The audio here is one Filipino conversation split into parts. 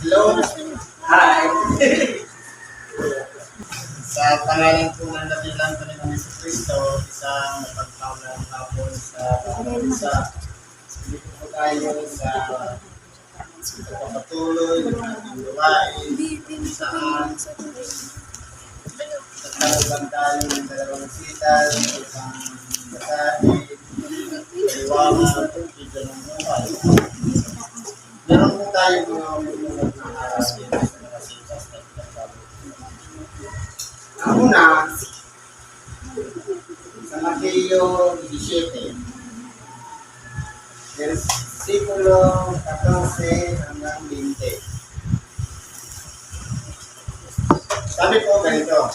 Hello. Hi. sa pangalan po ng dakilang Panginoon Yesu Cristo, isang mapagpaulang hapon sa isa. Dito po tayo sa pagpapatuloy gawain saan nagkaroon tayo ng dalawang sital, isang basahin, iwangan, video ng buhay. Meron po tayo mga Ang una, sa Mateo 17, versikulo 14 hanggang 20. Sabi po ganito,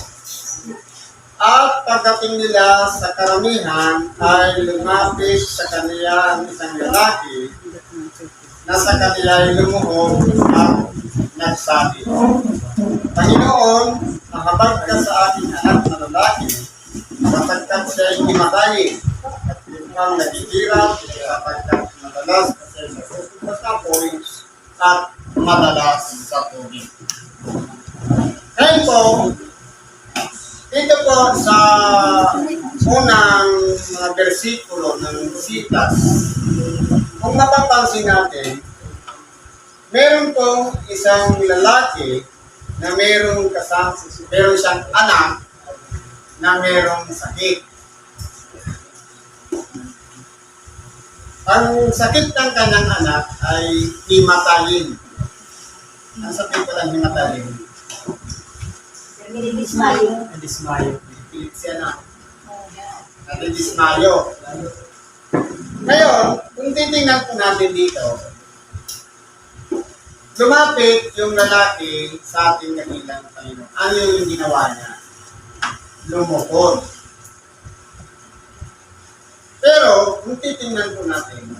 At pagdating nila sa karamihan ay lumapit sa kanila ang isang lalaki na sa kanila ay lumuhod at nagsabi, Panginoon, mahabag ka sa aking anak na lalaki, sapagkat siya ay himatayin, at mukhang naghihirap, sapagkat madalas kasi nasusunod sa apoy, at madalas sa tubig. Ngayon po, dito po sa unang mga bersikulo ng Sitas, kung mapapansin natin, meron pong isang lalaki na merong kasama, meron siyang anak na merong sakit. Ang sakit ng kanyang anak ay himatayin. Ang sakit ko ng himatayin, Nagdidismayo. nadismayo. Pilit siya na. Nadidismayo. Ngayon, kung titingnan po natin dito, lumapit yung lalaki sa ating kabilang Panginoon. Ano yung ginawa niya? Lumukod. Pero, kung titingnan po natin,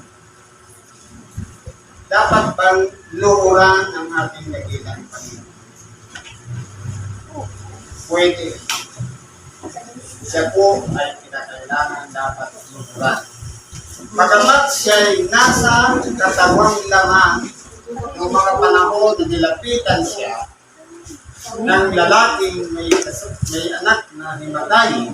dapat bang luhuran ang ating kabilang Panginoon? Pwede. Siya po ay kinakailangan dapat luhuran. Pagkamat siya ay nasa katawang laman noong mga panahon na nilapitan siya ng lalaking may, may anak na himatayin,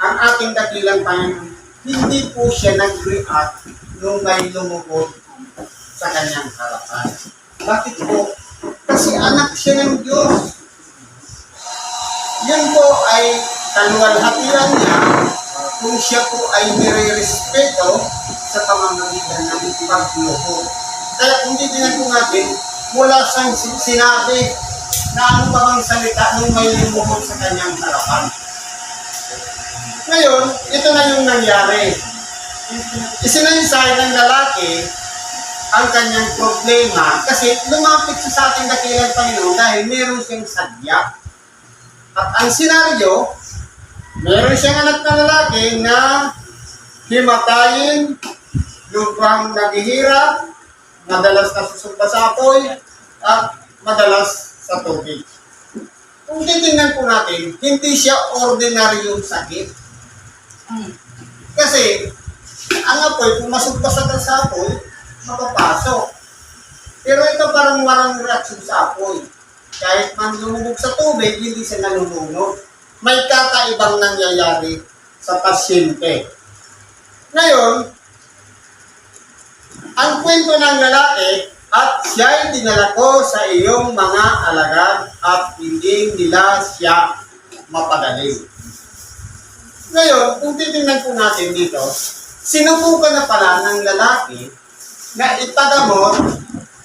ang ating dakilang Panginoon, hindi po siya nag-react nung may lumukod sa kanyang harapan. Bakit po? Kasi anak siya ng Diyos. Yun po ay kaluwalhatian niya kung siya po ay nire-respeto sa pamamagitan ng pagluhod. Kaya kung titignan po natin, mula sin- sinabi na ano ba ang salita nung may lumuhod sa kanyang harapan. Ngayon, ito na yung nangyari. Isinaysay ng lalaki ang kanyang problema kasi lumapit siya sa ating dakilang Panginoon dahil meron siyang sadya. At ang senaryo, meron siyang anak na lalaki na himatayin, lubang naghihirap, madalas nasusumpa sa apoy, at madalas sa tubig. Kung titingnan po natin, hindi siya ordinaryong sakit. Kasi, ang apoy, kung masugpa sa sa apoy, mapapasok. Pero ito parang walang reaksyon sa apoy. Kahit man lumubog sa tubig, hindi siya nalulunod. May kakaibang nangyayari sa pasyente. Ngayon, ang kwento ng lalaki, at siya ay dinala ko sa iyong mga alagad at hindi nila siya mapagaling. Ngayon, kung titingnan po natin dito, sinubukan na pala ng lalaki na itagamot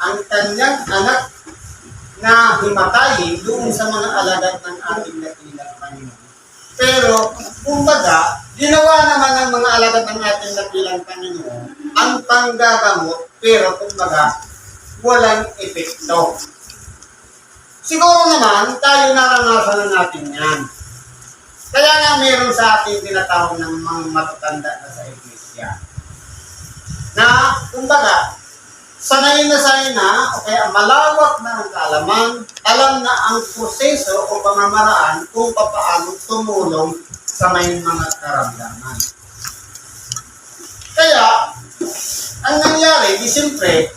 ang kanyang anak na himatayin doon sa mga alagad ng ating nakilang Panginoon. Pero, kumbaga, naman ng ating nakilang Panginoon ang panggagamot, pero kumbaga, walang epekto. Siguro naman, tayo naranasan na natin yan. Kaya nga meron sa ating tinatawag ng mga matatanda na sa iglesia. Na, kumbaga, sanay na sanay na, o kaya malawak na ang kaalaman, alam na ang proseso o pamamaraan kung paano tumulong sa may mga karamdaman. Kaya, ang nangyari, di siyempre,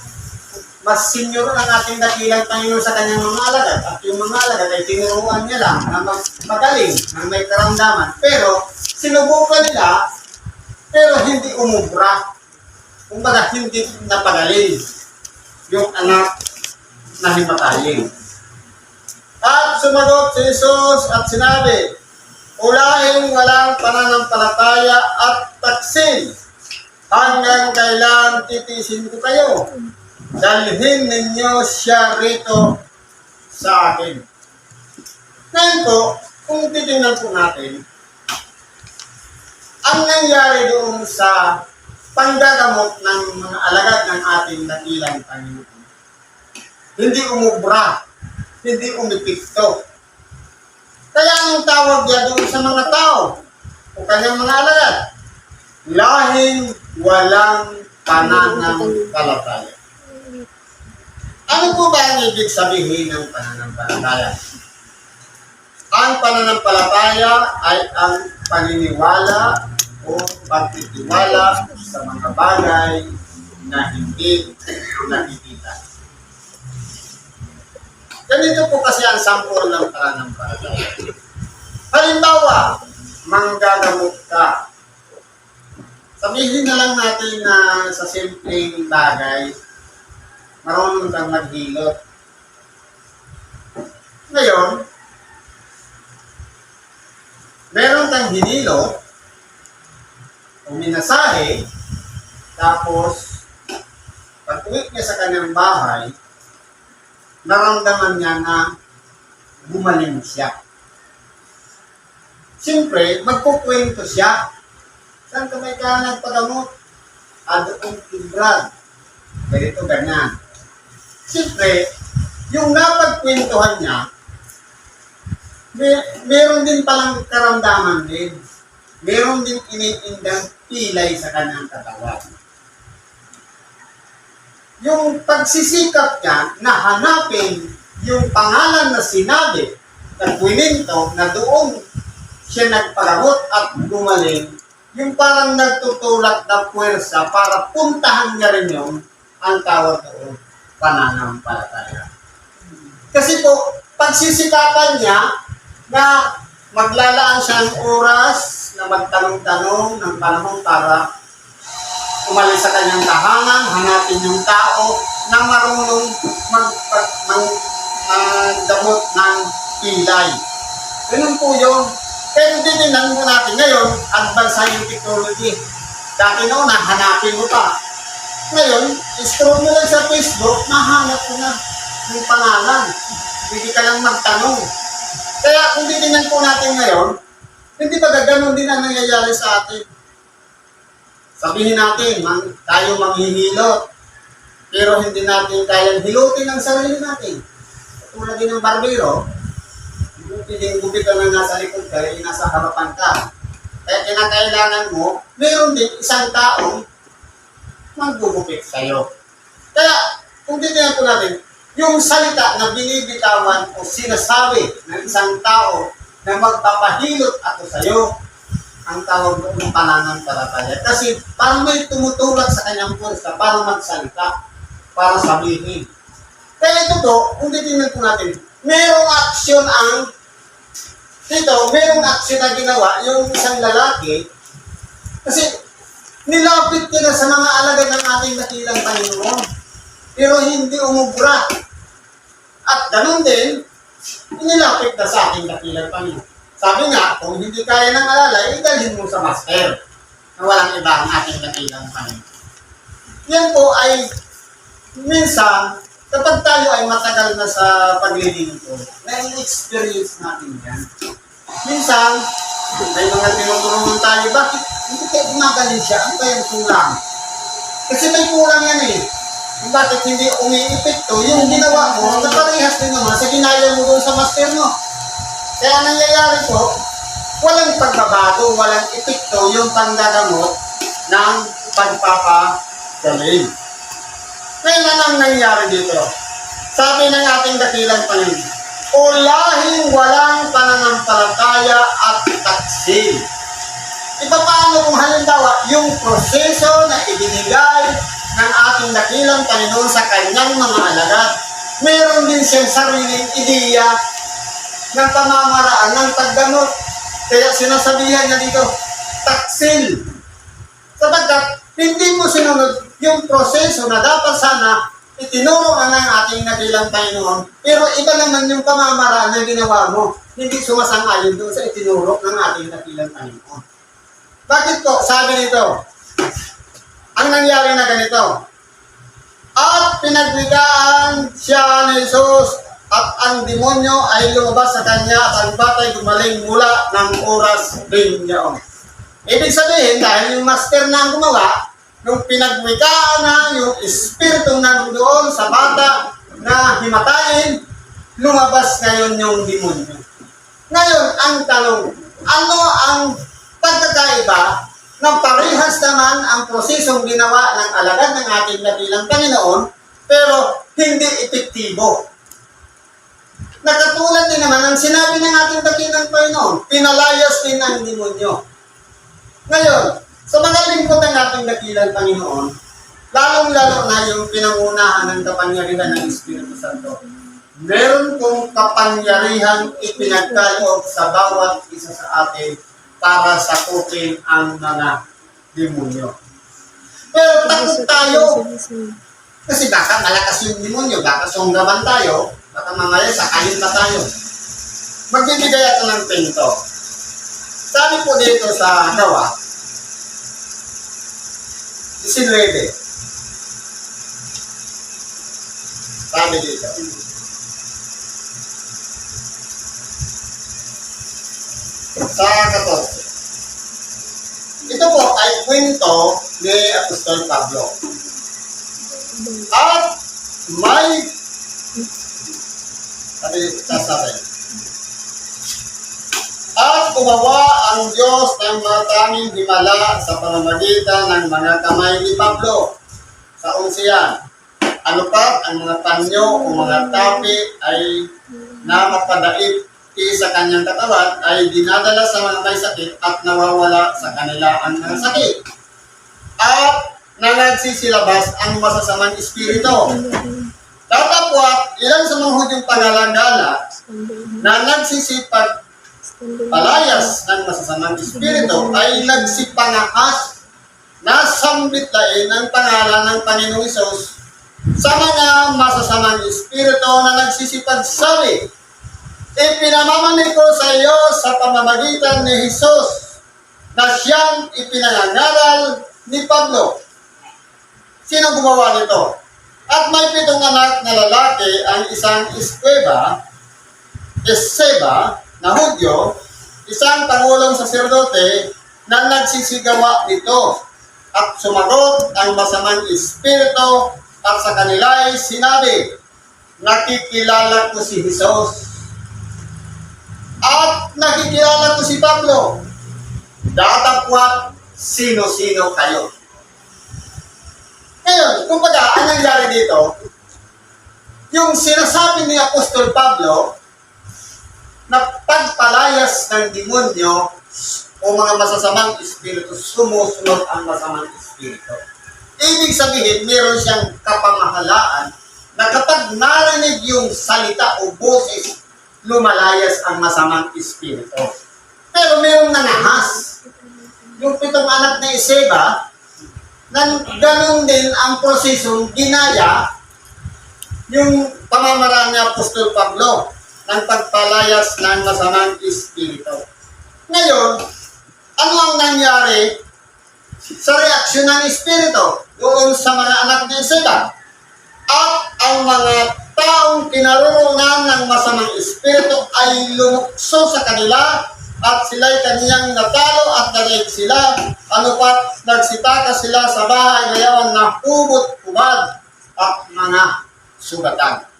mas senior ang ating dakilang Panginoon sa kanyang mga alagad. At yung mga alagad ay tinuruan niya lang na mag magaling, na may karamdaman. Pero, sinubukan nila, pero hindi umubra. Kumbaga, hindi napagaling yung anak na himatayin. At sumagot si Jesus at sinabi, Ulaing walang pananampalataya at taksil hanggang kailan titisin ko kayo. Dalhin ninyo siya rito sa akin. Ngayon po, kung titingnan po natin, ang nangyari doon sa panggagamot ng mga alagad ng ating dakilang Panginoon. Hindi umubra, hindi umipikto. Kaya ang tawag niya doon sa mga tao o kanyang mga alagad, lahing walang pananampalataya. Ano po ba ang ibig sabihin ng pananampalataya? Ang pananampalataya ay ang paniniwala o pagtitiwala sa mga bagay na hindi nakikita. Ganito po kasi ang sampol ng pananampalataya. Halimbawa, manggagamot ka. Sabihin na lang natin na sa simpleng bagay, marunong kang maghilot. Ngayon, meron kang hinilo, uminasahe, tapos, pag uwi niya sa kanyang bahay, naramdaman niya na gumaling siya. Siyempre, magkukwento siya. Saan ka may ka nagpagamot? Ah, doon kibrad. Ganito, ganyan. Siyempre, yung napagkwentuhan niya, may, meron din palang karamdaman din. Meron din iniindang pilay sa kanyang katawan. Yung pagsisikap niya na hanapin yung pangalan na sinabi ng kwininto na doon siya nagpagamot at gumaling, yung parang nagtutulak na puwersa para puntahan niya rin yung ang tawag doon, pananampalataya. Kasi po, pagsisikapan niya na maglalaan siya ng oras na magtanong-tanong ng panahon para umalis sa kanyang tahanan, hanapin yung tao na marunong mag, mag, magdamot ng pilay. Ganun po yun. Pero titignan mo natin ngayon, advance na yung technology. Dati noon, hanapin mo pa. Ngayon, scroll mo lang sa Facebook, mahanap mo na yung pangalan. Hindi ka lang magtanong. Kaya kung titignan po natin ngayon, hindi ba gano'n din ang nangyayari sa atin? Sabihin natin, man, tayo manghihilot, pero hindi natin kayang hilutin ang sarili natin. Tulad din ng barbero, hindi gupit ka na nasa likod ka, eh, nasa harapan ka. Kaya kinakailangan mo, meron din isang taong maggugupit sa'yo. Kaya, kung titignan po natin, yung salita na binibitawan o sinasabi ng isang tao na magpapahilot ako sa'yo, ang tawag doon ng pananampalataya. Kasi parang may tumutulak sa kanyang pursa para magsalita, para sabihin. Kaya ito po, kung titignan po natin, merong aksyon ang dito, merong aksyon na ginawa yung isang lalaki kasi nilapit na sa mga alagad ng ating dakilang Panginoon pero hindi umubra. At ganun din, inilapit na sa ating dakilang Panginoon. Sabi nga, kung hindi kaya ng alalay, idalhin mo sa master na walang iba ang ating dakilang Panginoon. Yan po ay minsan, kapag tayo ay matagal na sa paglilingkod, na-experience natin yan. Minsan, may mga tinutulungan tayo, bakit hindi kayo gumagaling siya? Ano kayang kulang? Kasi may kulang yan eh. Bakit hindi umiipekto, yung ginawa mo, na parehas din naman sa ginaya mo doon sa master mo. Kaya nangyayari po, walang pagbabago, walang epekto yung panggagamot ng pagpapagaling. Ngayon ano ang nangyayari dito? Sabi ng ating dakilang Panginoon, Ulahing walang pananampalataya at taksil. Iba paano kung halimbawa, yung proseso na ibinigay ng ating dakilang Panginoon sa kanyang mga alagad. Meron din siyang sariling ideya ng pamamaraan ng paggamot. Kaya sinasabihan niya dito, taksil. Sapagkat hindi mo sinunod yung proseso na dapat sana itinuro ka ng ating nakilang Panginoon. Pero iba naman yung pamamaraan na ginawa mo. Hindi sumasang-ayon doon sa itinuro ng ating nakilang Panginoon. Bakit po? Sabi nito, ang nangyari na ganito, at pinagbigaan siya ni Jesus at ang demonyo ay lumabas sa kanya at ang batay gumaling mula ng oras rin niyaon. Ibig sabihin, dahil yung master na ang gumawa, nung pinagwikaan na yung espiritu na doon sa bata na himatayin, lumabas ngayon yung demonyo. Ngayon, ang tanong, ano ang pagkakaiba ng parehas naman ang prosesong ginawa ng alagad ng ating nabilang Panginoon, pero hindi epektibo. Nakatulad din naman ang sinabi ng ating dakilang Panginoon, pinalayas din ang demonyo. Ngayon, sa mga lingkod ng ating dakilang Panginoon, lalong-lalo na yung pinangunahan ng kapangyarihan ng Espiritu Santo. Meron kong kapangyarihan ipinagkaloob sa bawat isa sa atin para sakupin ang mga demonyo. Pero takot tayo. Kasi baka malakas yung demonyo, baka sunggaban tayo, baka mamaya sakayin na tayo. Magbibigay ako ng pinto. Sabi po dito sa gawa, 19. Sabi dito. Sa 14. Ito po ay kwento ni Apostol Pablo. At may sabi, sasabi. At kumawa ang Diyos ng maraming himala sa pamamagitan ng mga kamay ni Pablo sa unsiyan. Ano pa, ang mga panyo o mga tapi ay na mapadaip sa kanyang katawan ay dinadala sa mga may sakit at nawawala sa kanila ang mga sakit. At nangagsisilabas ang masasamang espiritu. Tatapwat, ilan sa mga hudyong pangalangala na nagsisipag palayas ng masasamang espiritu ay nagsipangahas na sambitlain ng pangalan ng Panginoong Isos sa mga masasamang espiritu na nagsisipagsabi, Ipinamamanig ko sa iyo sa pamamagitan ni Jesus na siyang ipinangangaral ni Pablo. Sino gumawa nito? At may pitong anak na lalaki ang isang eskweba, Eseba, na Hudyo, isang pangulong saserdote na nagsisigawa nito at sumagot ang masamang espiritu at sa kanila ay sinabi, nakikilala ko si Jesus. At nakikilala ko si Pablo. Datapwat, sino-sino kayo. Ngayon, kumbaga, ang nangyari dito, yung sinasabi ni Apostol Pablo, na pagpalayas ng demonyo o mga masasamang espiritu, sumusunod ang masamang espiritu. Ibig sabihin, meron siyang kapamahalaan na kapag narinig yung salita o boses, lumalayas ang masamang espiritu. Pero merong nanahas. Yung pitong anak ni Iseba, nan ganun din ang prosesong ginaya yung pamamaraan ni Apostol Pablo ng pagpalayas ng masamang espiritu. Ngayon, ano ang nangyari sa reaksyon ng espiritu doon sa mga anak ni Iseba? At ang mga taong kinaroroonan ng masamang espiritu ay lumukso sa kanila at sila'y kaniyang natalo at nanaig sila. Ano pa, nagsitaka sila sa bahay ngayon na hubot-hubad at mga sugatan.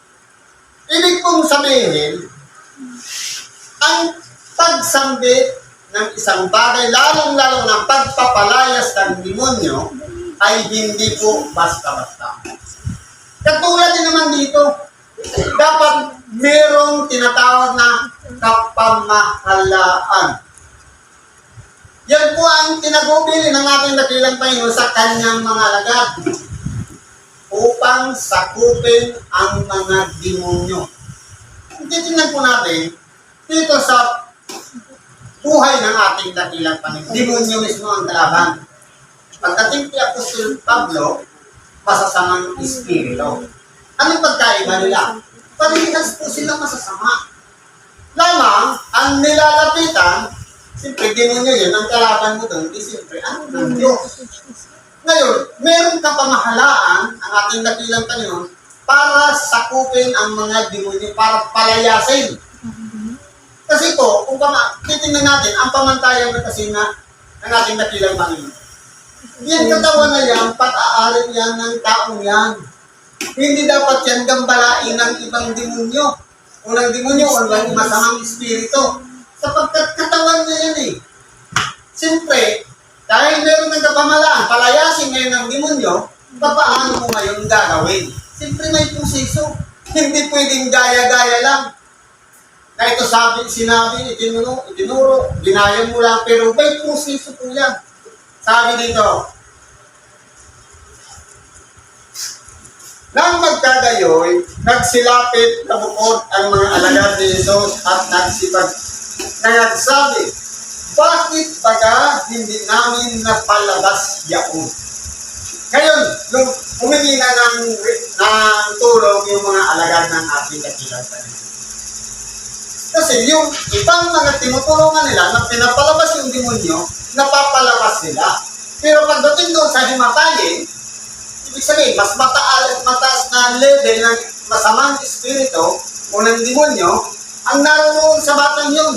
Ibig kong sabihin, ang pagsambit ng isang bagay, lalong-lalo ng pagpapalayas ng demonyo, ay hindi po basta-basta. Katulad din naman dito, dapat merong tinatawag na kapamahalaan. Yan po ang tinagubili ng ating dakilang Panginoon sa kanyang mga alagad. Upang sakupin ang mga demonyo. Titingnan po natin dito sa buhay ng ating dakilang Panginoon. Demonyo mismo ang kalaban. Pagdating kay Apostol Pablo, masasamang espiritu. Anong pagkaiba nila? Parehas po sila masasama. Lamang, ang nilalapitan, siyempre, demonyo yun, ang kalaban mo doon, di siyempre, ano ng Diyos. Ngayon, meron ka pamahalaan ang ating dakilang Panginoon para sakupin ang mga demonyo, para palayasin. Kasi po, kung pama, titingnan natin, ang pamantayan na kasi na ng ating dakilang Panginoon. Yan katawan na yan, pat-aaral yan ng taong yan. Hindi dapat yan gambalain ng ibang demonyo. Unang demonyo, o ng masamang espiritu. Sapagkat katawan niya yan eh. Siyempre, dahil meron ng kapamalaan, palayasin ngayon ng demonyo, papaano mo ngayon gagawin? Siyempre may proseso. Hindi pwedeng gaya-gaya lang. Na ito sabi, sinabi, itinuro, itinuro, binayan mo lang, pero may proseso po yan. Sabi dito, Nang magkagayoy, nagsilapit na bukod ang mga alagad ni Jesus at nagsipag na nagsabi, Bakit baga hindi namin napalabas yaon? Ngayon, nung humingi na ng, ng tulong yung mga alagad ng ating dakilang. Kasi yung ibang mga tinutulungan nila na pinapalabas yung demonyo, napapalabas sila. Pero pagdating doon sa himatayin, ibig sabihin, mas mataas, mataas na level ng masamang espiritu o ng demonyo, ang naroon sa batang yun.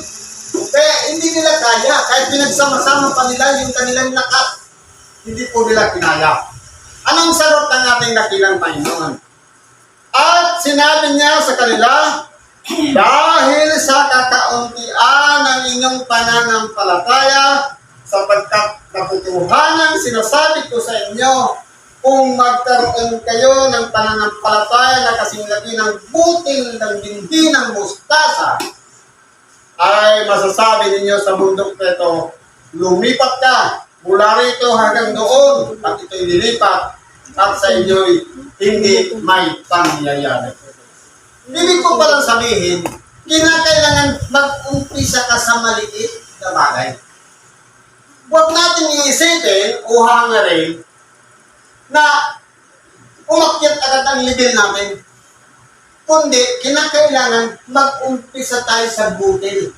Kaya hindi nila kaya, kahit pinagsama-sama pa nila yung kanilang lakas, hindi po nila kinaya. Anong sarot ng ating dakilang Panginoon? At sinabi niya sa kanila, dahil sa kakauntian ng inyong pananampalataya, sapagkat katotohanan sinasabi ko sa inyo, kung magkaroon kayo ng pananampalataya na kasing laki ng butil ng dindi ng mustasa, ay masasabi ninyo sa bundok ito, lumipat ka mula rito hanggang doon at ito'y lilipat at sa inyo'y hindi may pangyayari. Ibig ko palang sabihin, kinakailangan mag-umpisa ka sa maliit na bagay. Huwag natin iisipin o hangarin na umakyat agad ang level natin. Kundi, kinakailangan mag-umpisa tayo sa butil.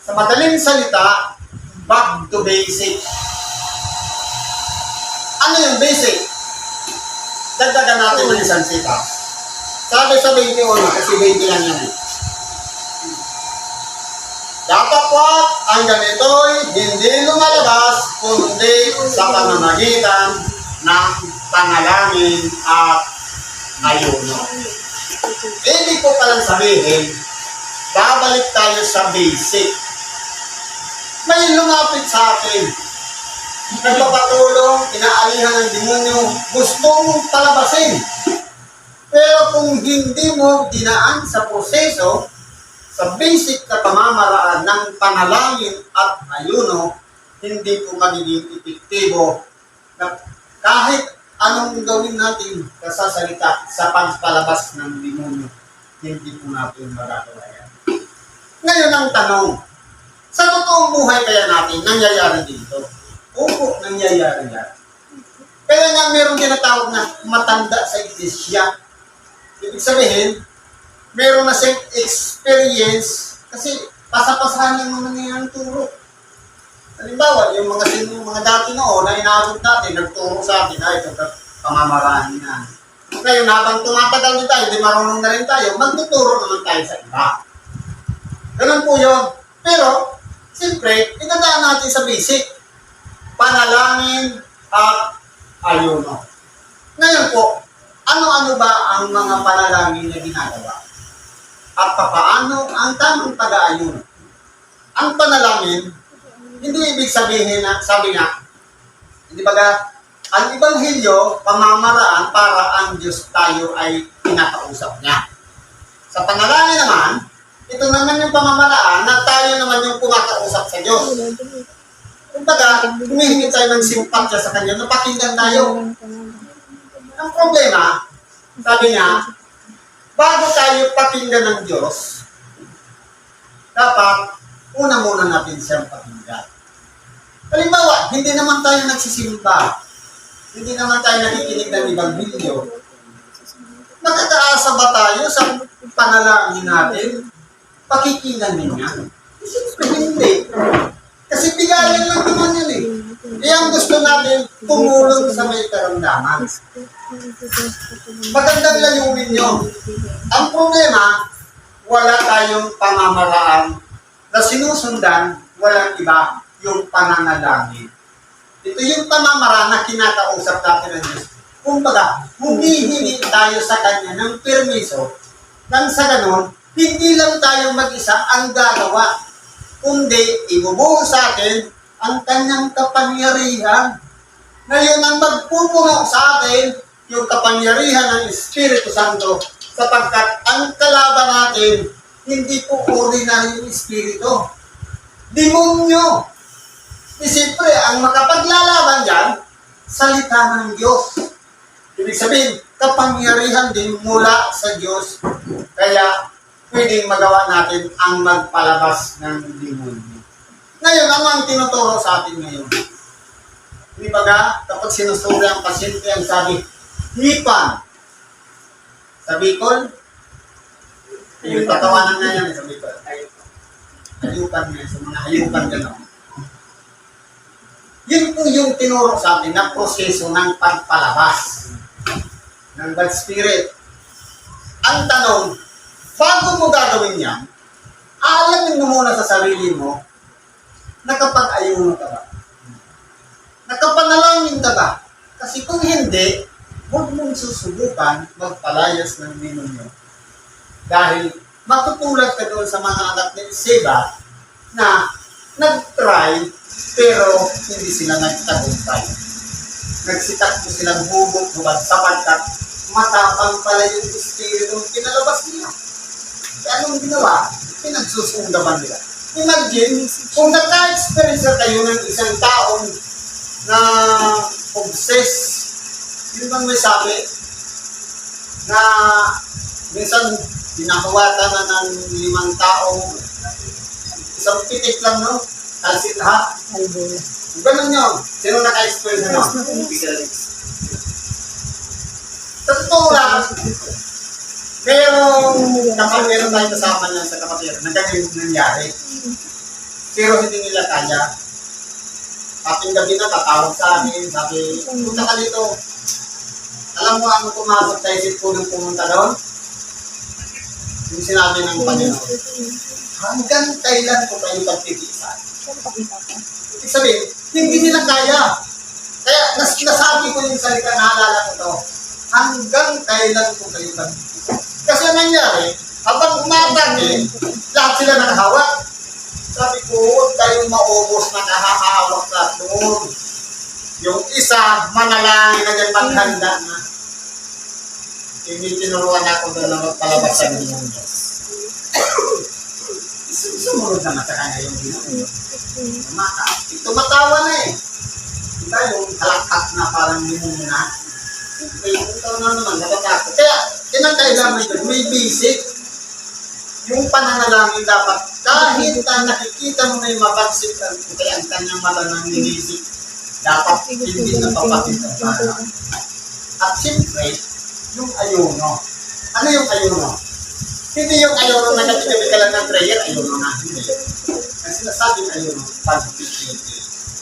Sa madaling salita, back to basic. Ano yung basic? Dagdagan natin ng isang sita. Sabi sa 21, kasi 20 lang yan. Dapat po ang ganito'y hindi lumalabas kundi sa pamamagitan ng panalangin at ayuno. Ibig ko palang sabihin, babalik tayo sa basic. May lumapit sa atin. Nagpapatulong, inaalihan ng demonyo, gustong palabasin. Pero kung hindi mo dinaan sa proseso, sa basic na pamamaraan ng panalangin at ayuno, hindi po magiging epektibo na kahit anong gawin natin kasasalita sa pagpalabas ng demonyo, hindi po natin magagawa yan. Ngayon ang tanong, sa totoong buhay kaya natin, nangyayari dito? Opo, nangyayari yan. Kaya nga meron tinatawag na matanda sa iglesia. Ibig sabihin, meron na siyang experience kasi pasapasahan yung mga nangyayaring turo. Halimbawa, yung mga sino, mga dati noon na inaabot natin, nagturo sa atin, ay, ito, pamamaraan na. Ngayon, habang tumatagal din tayo, di marunong na rin tayo, magtuturo naman tayo sa iba. Ganun po yun. Pero, siyempre, inadaan natin sa basic. Panalangin at ayuno. Ngayon po, ano-ano ba ang mga panalangin na ginagawa? At papaano ang tamang pag-aayuno? Ang panalangin, hindi ibig sabihin na, sabi nga, hindi ba ang Ibanghelyo, pamamaraan para ang Diyos tayo ay pinakausap niya. Sa panalangin naman, ito naman yung pamamaraan na tayo naman yung kumakausap sa Diyos. Kumbaga, humihingi tayo ng simpatya sa Kanya, napakinggan tayo. Ang problema, sabi niya, bago tayo pakinggan ng Diyos, dapat una muna natin siyang pakinggan. Halimbawa, hindi naman tayo nagsisimba. Hindi naman tayo nakikinig ng Ibanghilyo. Nakakaasa ba tayo sa panalangin natin? Pakikinggan niya? Hindi. Kasi bigayan lang naman yun eh. Kaya gusto natin, tumulong sa may karamdaman. Magandang layunin nyo. Ang problema, wala tayong pamamaraan na sinusundan, walang iba, yung pananalangin. Ito yung pamamaraan na kinakausap natin ng Diyos. Kumbaga, humihingi tayo sa Kanya ng permiso nang sa ganun, hindi lang tayo mag-isa ang gagawa, kundi ibubuo sa atin ang Kanyang kapangyarihan. Ngayon, ang magpupuno sa atin, yung kapangyarihan ng Espiritu Santo, sapagkat ang kalaban natin, hindi po ordinary yung Espiritu. Demonyo. Di siyempre, ang makapaglalaban dyan, salita ng Diyos. Ibig sabihin, kapangyarihan din mula sa Diyos. Kaya, pwedeng magawa natin ang magpalabas ng demonyo. Ngayon, ano ang tinuturo sa atin ngayon? Di ba ga, kapag sinusuri ang pasyente, ang sabi, hipan. Sa Bicol, yung tatawanan nga yan sa Bicol. Hayupan nga, sa mga hayupan gano'n. Yun po yung tinuro sa atin na proseso ng pagpalabas ng bad spirit. Ang tanong, bago mo gagawin yan, alamin mo muna sa sarili mo, nakapag-ayuno ka ba? Nakapanalangin ka ba? Kasi kung hindi, huwag mong susubukan magpalayas ng demonyo. Dahil matutulad ka doon sa mga anak ni Seba na nag-try pero hindi sila nagtagumpay. Nagsitak mo silang hubog-hubad sapagkat matapang pala yung espiritu ng pinalabas nila. Kaya anong ginawa? Pinagsusundaban nila. Imagine, kung naka-experience na kayo ng isang taong na obsessed, yun bang may sabi, na minsan pinakawatan na ng limang tao, isang pitik lang, no? Kalsit lahat. Ganun yun. Sino naka-experience na? Totoo lang, merong kapag meron tayo kasama niya sa kapatid, nagkagayon nangyari. Pero hindi nila kaya. Ating gabi na, tatawag sa amin, sabi, punta ka dito. Alam mo ano pumasok sa isip ko nung pumunta doon? Yung sinabi ng Panginoon, hanggang kailan ko kayo pagtitiisan? Ibig sabihin, hindi nila kaya. Kaya nas nasabi ko yung salita, naalala ko to. Hanggang kailan ko kayo pagtitiisan? Kasi ang nangyari, habang umadagi, lahat sila nakahawak. Sabi ko, huwag kayong maubos na nakahawak na doon. Yung isa, manalangin na dyan, maghanda na. Hindi tinuruan ako na magpalabas sa mundo. Sumunod naman sa kanya yung ginagawa. Mata. Tumatawa na eh. Diba yung kalakpak na parang limuna? May ikaw na naman, natatakot. Kaya, kinakailangan doon, may basic. Yung pananalangin dapat, kahit na nakikita mo na yung mabagsik, kaya ang kanyang mata nang nilisik, dapat hindi na papakita. At siyempre, yung ayuno. Ano yung ayuno? Hindi yung ayuno na katigabi ka lang ng prayer, ayuno na. Hindi. Ang sinasabing ayuno, pagpipili.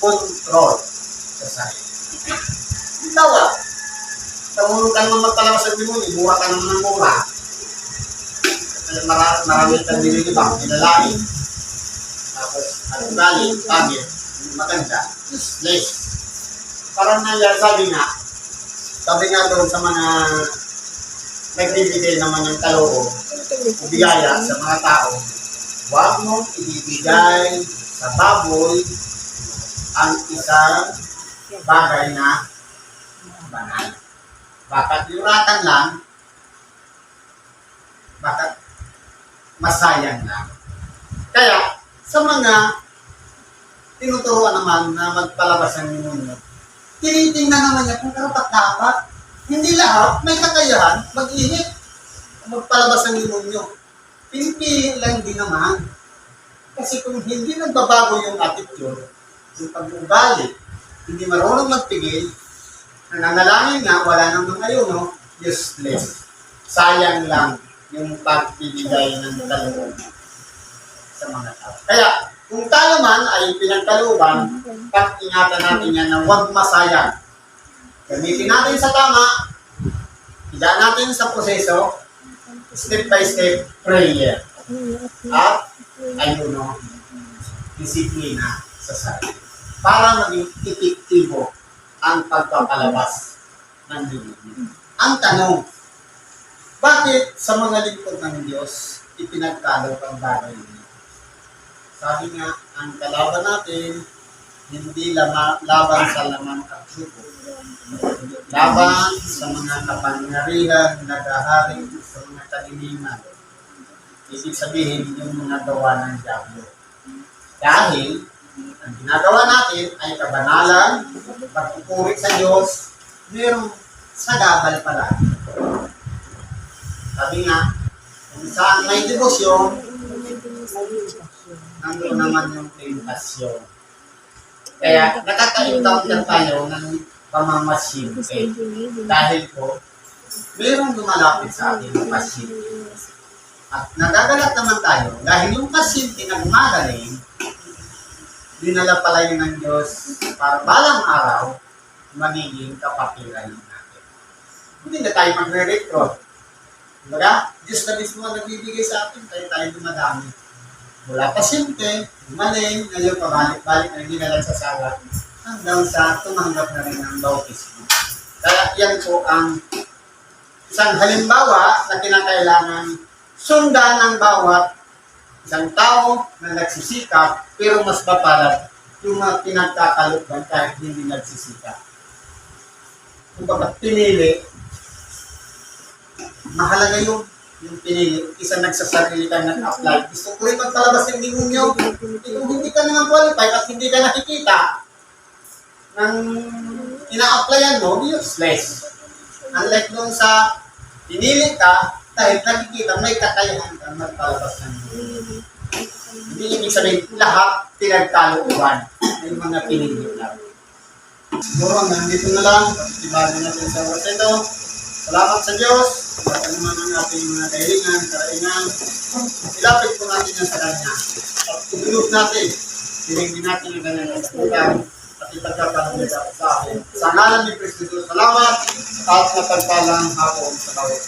Control sa sarili. Tawa. Tumulong ka naman magpalabas ng demonyo, mura ka naman ng mura. Marami, marami kang nililibang, nilalain. Tapos, at ugali, pangit, maganda, useless. Parang nangyari, sabi nga, sabi nga doon sa mga nagbibigay naman ng kaloob, biyaya sa mga tao, huwag mong ibibigay sa baboy ang isang bagay na banal. Bakit yuratan lang, bakit masayang lang. Kaya, sa mga tinuturuan naman na magpalabas ng demonyo, tinitingnan naman niya kung karapat dapat hindi lahat may kakayahan mag-init magpalabas ng demonyo. Pinipili lang din naman. Kasi kung hindi nagbabago yung attitude, yung pag-ugali, hindi marunong magpigil, nananalangin nga, wala namang ayuno, useless. Sayang lang yung pagbibigay ng kaloob sa mga tao. Kaya, kung tayo man ay pinagkalooban, pag-ingatan natin yan na huwag masayang. Gamitin natin sa tama, higa natin sa proseso, step by step prayer. At ayuno, disiplina sa sarili. Para maging epektibo ang pagpapalabas ng demonyo. Ang tanong, bakit sa mga lingkod ng Diyos ipinagkalog ang bagay niya? Sabi nga, ang kalaban natin, hindi lama, laban sa lamang at suko. Laban sa mga kapangyarihan nagahari sa mga kaliniman. Ibig sabihin, yung mga gawa ng Diablo. Dahil, ang ginagawa natin ay kabanalan, pagpupuri sa Diyos, merong sagabal pala. Sabi nga, kung saan may debosyon, nandun naman yung tentasyon. Kaya nakaka-encounter tayo ng pamamasyente. Dahil po, mayroong lumalapit sa atin ng pasyente. At nagagalak naman tayo dahil yung pasyente na gumagaling, dinala pala yun ng Diyos para balang araw magiging kapatiran natin. Hindi na tayo magre-recruit. Diba? Diyos na mismo ang nagbibigay sa atin, kaya tayo dumadami. Mula pasyente, gumaling, ngayon pabalik-balik na hindi na nagsasala, hanggang sa tumanggap na rin ng bautismo. Kaya yan po ang isang halimbawa na kinakailangan sundan ng bawat isang tao na nagsisikap pero mas mapalad yung mga pinagkakalugban kahit hindi nagsisikap. Kung baga pinili, mahalaga yung yung pinili, isa nagsasarili ka nag-apply. Gusto ko rin magpalabas ng demonyo. Eh, kung hindi ka naman qualified at hindi ka nakikita ng ina-applyan mo, useless. Unlike doon sa pinili ka, dahil nakikita may kakayahan kang magpalabas ng demonyo. Hindi ibig sabihin, lahat pinagkalooban. May mga pinili lang. Siguro hanggang dito na lang. Pagkibago natin sa oras ito. Salamat sa Diyos. At ano man ang ating mga kahilingan, karaingan. Ilapit po natin yan sa Kanya. At tumulog natin. Hiling din natin ang kanyang kasagutan. At ipagkakalamit sa akin. Sa ngalan ni Kristo, salamat at napagpalang hapon sa bawat.